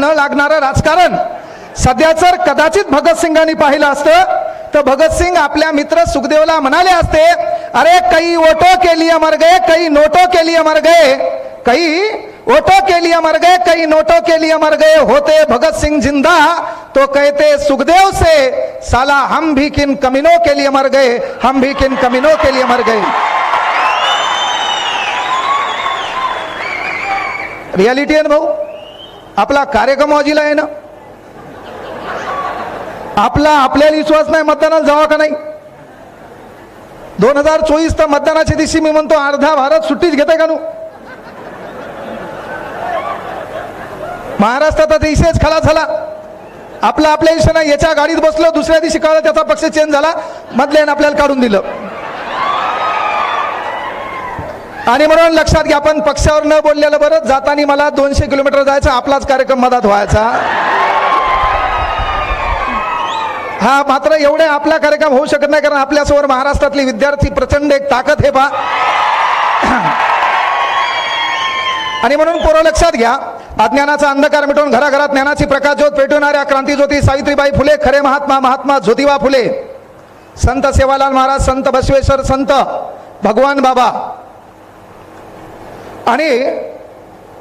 न लागणारं राजकारण. सध्या जर कदाचित भगतसिंगांनी पाहिलं असतं तर भगतसिंग आपल्या मित्र सुखदेवला म्हणाले असते अरे काही ओटो के लिए मर गए कई नोटो के लिए मर गए कई ओटो के लिए मर गए कई नोटो के लिए मर गए होते भगत सिंह जिंदा तो कहते सुखदेव से साला हम भी किन कमीनों के लिए मर गए हम भी किन कमीनों के लिए मर गए. रियालिटी है ना भाऊ? आपला कार्यक्रम वाजीला आहे ना? आपला आपल्याला विश्वास नाही मतदानाला जावा का नाही? दोन हजार चोवीस तर मतदानाच्या दिवशी मी म्हणतो अर्धा भारत सुट्टीच घेते का नू? महाराष्ट्रात आता इसेच खलास झाला. आपला आपल्या दिवशी याच्या गाडीत बसलो दुसऱ्या दिवशी कळलं त्याचा पक्ष चेंज झाला. मधल्यानं आपल्याला काढून दिलं. आणि म्हणून लक्षात घ्या आपण पक्षावर न बोललेलं बरं. जाताना मला दोनशे किलोमीटर जायचा आपलाच कार्यक्रम मधात व्हायचा. हा मात्र एवढे आपला कार्यक्रम होऊ शकत नाही कारण आपल्यासमोर महाराष्ट्रातले विद्यार्थी प्रचंड एक ताकद हे पा आणि म्हणून पोरं लक्षात घ्या अज्ञानाचा अंधकार मिटवून घराघरात ज्ञानाची प्रकाशज्योत पेटवणाऱ्या क्रांतीज्योती सावित्रीबाई फुले खरे महात्मा महात्मा ज्योतिबा फुले. संत सेवालाल महाराज संत बसवेश्वर संत भगवान बाबा. आणि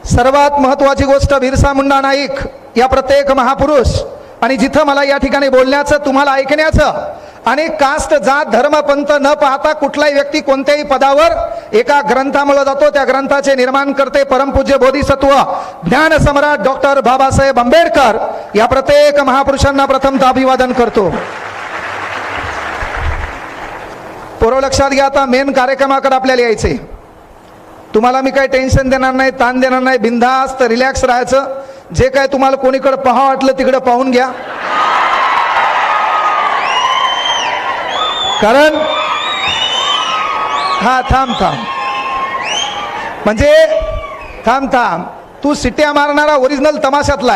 सर्वात महत्वाची गोष्ट बिरसा मुंडा नाईक या प्रत्येक महापुरुष. आणि जिथं मला या ठिकाणी बोलण्याचं तुम्हाला ऐकण्याचं आणि कास्ट जात धर्म पंथ न पाहता कुठलाही व्यक्ती कोणत्याही पदावर एका ग्रंथामुळे जातो त्या ग्रंथाचे निर्माण करते परमपूज्य बोधिसत्व ज्ञान सम्राट डॉक्टर बाबासाहेब आंबेडकर. या प्रत्येक महापुरुषांना प्रथमतः अभिवादन करतो. पूर्व लक्षात घ्या आता मेन कार्यक्रमाकडे आपल्याला यायचे तुम्हाला मी काही टेन्शन देणार नाही ताण देणार नाही बिंदास्त रिलॅक्स राहायचं. जे काय तुम्हाला कोणीकडे पहा वाटलं तिकडे पाहून घ्या. कारण हा थांब थांब. म्हणजे थांब थांब. तू सिट्या मारणारा ओरिजिनल तमाशातला आहे.